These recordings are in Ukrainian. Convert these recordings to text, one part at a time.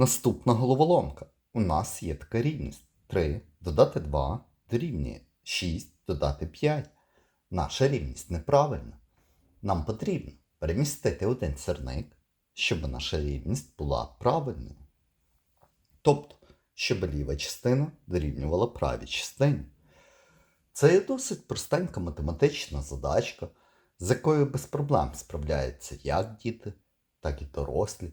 Наступна головоломка. У нас є така рівність. 3 додати 2 дорівнює 6 додати 5. Наша рівність неправильна. Нам потрібно перемістити один сірник, щоб наша рівність була правильною. Тобто, щоб ліва частина дорівнювала правій частині. Це є досить простенька математична задачка, з якою без проблем справляються як діти, так і дорослі.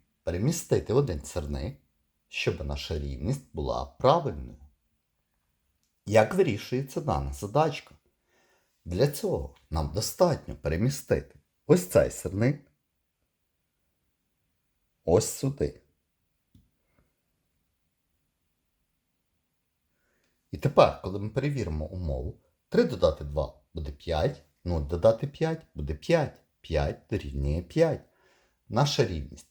перемістити один сірник, щоб наша рівність була правильною. Як вирішується дана задачка? Для цього нам достатньо перемістити ось цей сірник ось сюди. І тепер, коли ми перевіримо умову, 3 додати 2 буде 5, 0 додати 5 буде 5, 5 дорівнює 5. Наша рівність